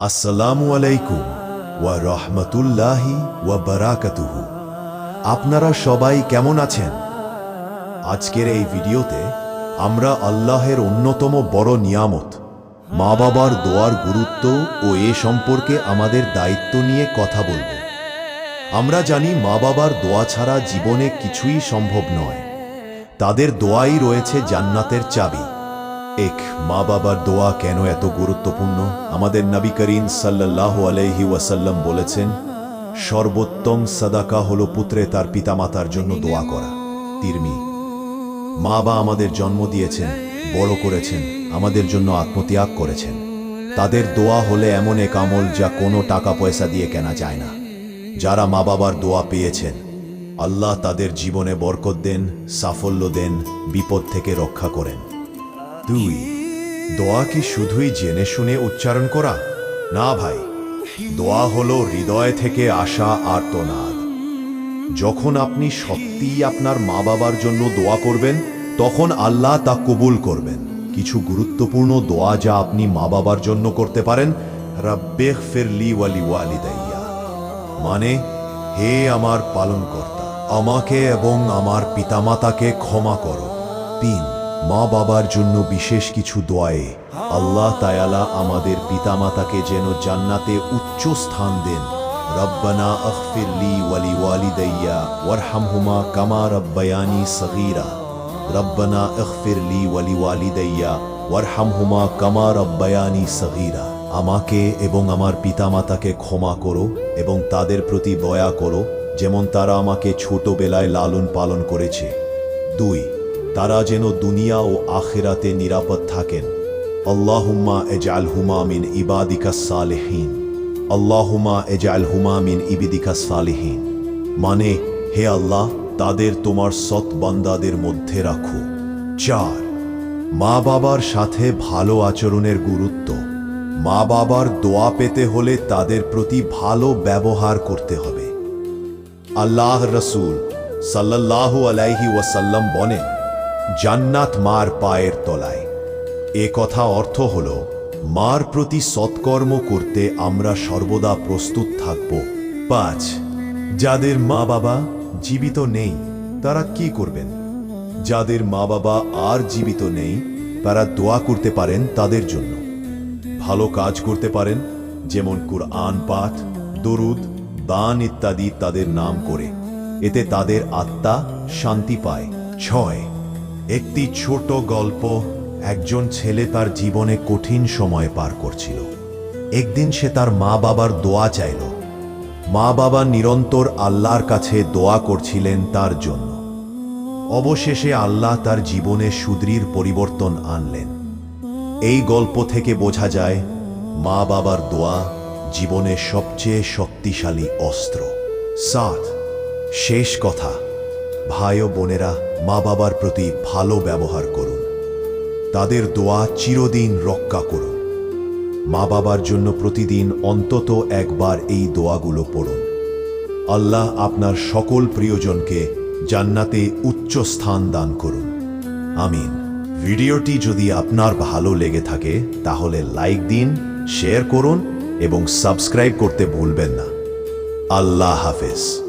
আসসালামু আলাইকুম ওয়া রহমতুল্লাহি ওয়া বারাকাতুহু। আপনারা সবাই কেমন আছেন? আজকের এই ভিডিওতে আমরা আল্লাহের অন্যতম বড় নিয়ামত, মা বাবার দোয়ার গুরুত্ব ও এ সম্পর্কে আমাদের দায়িত্ব নিয়ে কথা বলব। আমরা জানি মা বাবার দোয়া ছাড়া জীবনে কিছুই সম্ভব নয়। তাদের দোয়াই রয়েছে জান্নাতের চাবি। এক মা বাবার দোয়া কেন এত গুরুত্বপূর্ণ? আমাদের নবী করিম সাল্লাহ আলাইহি ওয়াসাল্লাম বলেছেন, সর্বোত্তম সাদাকা হল পুত্রে তার পিতামাতার জন্য দোয়া করা। তিরমি মা বা আমাদের জন্ম দিয়েছেন, বড় করেছেন, আমাদের জন্য আত্মত্যাগ করেছেন। তাদের দোয়া হলে এমন এক আমল যা কোনো টাকা পয়সা দিয়ে কেনা যায় না। যারা মা বাবার দোয়া পেয়েছেন, আল্লাহ তাদের জীবনে বরকত দেন, সাফল্য দেন, বিপদ থেকে রক্ষা করেন। দুই, দোয়া কি শুধুই জেনে শুনে উচ্চারণ করা? না ভাই, দোয়া হলো হৃদয় থেকে আসা আর্তনাদ। যখন আপনি সত্যিই আপনার মা বাবার জন্য দোয়া করবেন, তখন আল্লাহ তা কবুল করবেন। কিছু গুরুত্বপূর্ণ দোয়া যা আপনি মা বাবার জন্য করতে পারেন মানে হে আমার পালন পালনকর্তা, আমাকে এবং আমার পিতামাতাকে ক্ষমা করো। তিন মা বাবার জন্য বিশেষ কিছু দোয়ায়ে আল্লাহ তায়ালা আমাদের পিতামাতাকে যেন জান্নাতে উচ্চ স্থান দেন। রব্বানা আখফির লি ওয়ালি ওয়ালিদাইয়া ওয়ারহামহুমা কামা রব্বায়ানি সগীরা। রব্বানা আখফির লি ওয়ালি ওয়ালিদাইয়া ওয়ারহামহুমা কামা রব্বায়ানি সগীরা। আমাকে এবং আমার পিতামাতাকে ক্ষমা করো এবং তাদের প্রতি দয়া করো, যেমন তারা আমাকে ছোটবেলায় লালন পালন করেছে। দুই তারা যেন দুনিয়া ও আখেরাতে নিরাপদ থাকেন। আল্লাহুম্মা এজাল হুমা মিন ইবাদিকা সালেহীন। আল্লাহুমা এজাল হুমা ইবিদিকা সালেহীন। মানে হে আল্লাহ, তাদের তোমার সৎ বান্দাদের মধ্যে রাখো। চার, মা বাবার সাথে ভালো আচরণের গুরুত্ব। মা বাবার দোয়া পেতে হলে তাদের প্রতি ভালো ব্যবহার করতে হবে। আল্লাহ রসুল সাল্লাল্লাহু আলাইহি ওয়াসাল্লাম বলেন জান্নাত মার পায়ের তলায়। এ কথা অর্থ হল, মার প্রতি সৎকর্ম করতে আমরা সর্বদা প্রস্তুত থাকব। পাঁচ, যাদের মা বাবা জীবিত নেই, তারা কি করবেন? যাদের মা বাবা আর জীবিত নেই, তারা দোয়া করতে পারেন তাদের জন্য। ভালো কাজ করতে পারেন, যেমন কুরআন পাঠ, দরুদ, দান ইত্যাদি তাদের নাম করে। এতে তাদের আত্মা শান্তি পায়। ছয় একটি ছোট গল্প একজন ছেলে তার জীবনে কঠিন সময় পার করছিল। একদিন সে তার মা বাবার দোয়া চাইল। মা বাবা নিরন্তর আল্লাহর কাছে দোয়া করছিলেন তার জন্য। অবশেষে আল্লাহ তার জীবনে সুদৃঢ় পরিবর্তন আনলেন। এই গল্প থেকে বোঝা যায়, মা বাবার দোয়া জীবনের সবচেয়ে শক্তিশালী অস্ত্র। সাত শেষ কথা। ভাই ও বোনেরা মা বাবার প্রতি ভালো ব্যবহার করুন। তাদের দোয়া চিরদিন রক্ষা করুন। মা বাবার জন্য প্রতিদিন অন্তত একবার এই দোয়াগুলো পড়ুন। আল্লাহ আপনার সকল প্রিয়জনকে জান্নাতে উচ্চ স্থান দান করুন। আমিন। ভিডিওটি যদি আপনার ভালো লেগে থাকে, তাহলে লাইক দিন, শেয়ার করুন এবং সাবস্ক্রাইব করতে ভুলবেন না। আল্লাহ হাফেজ।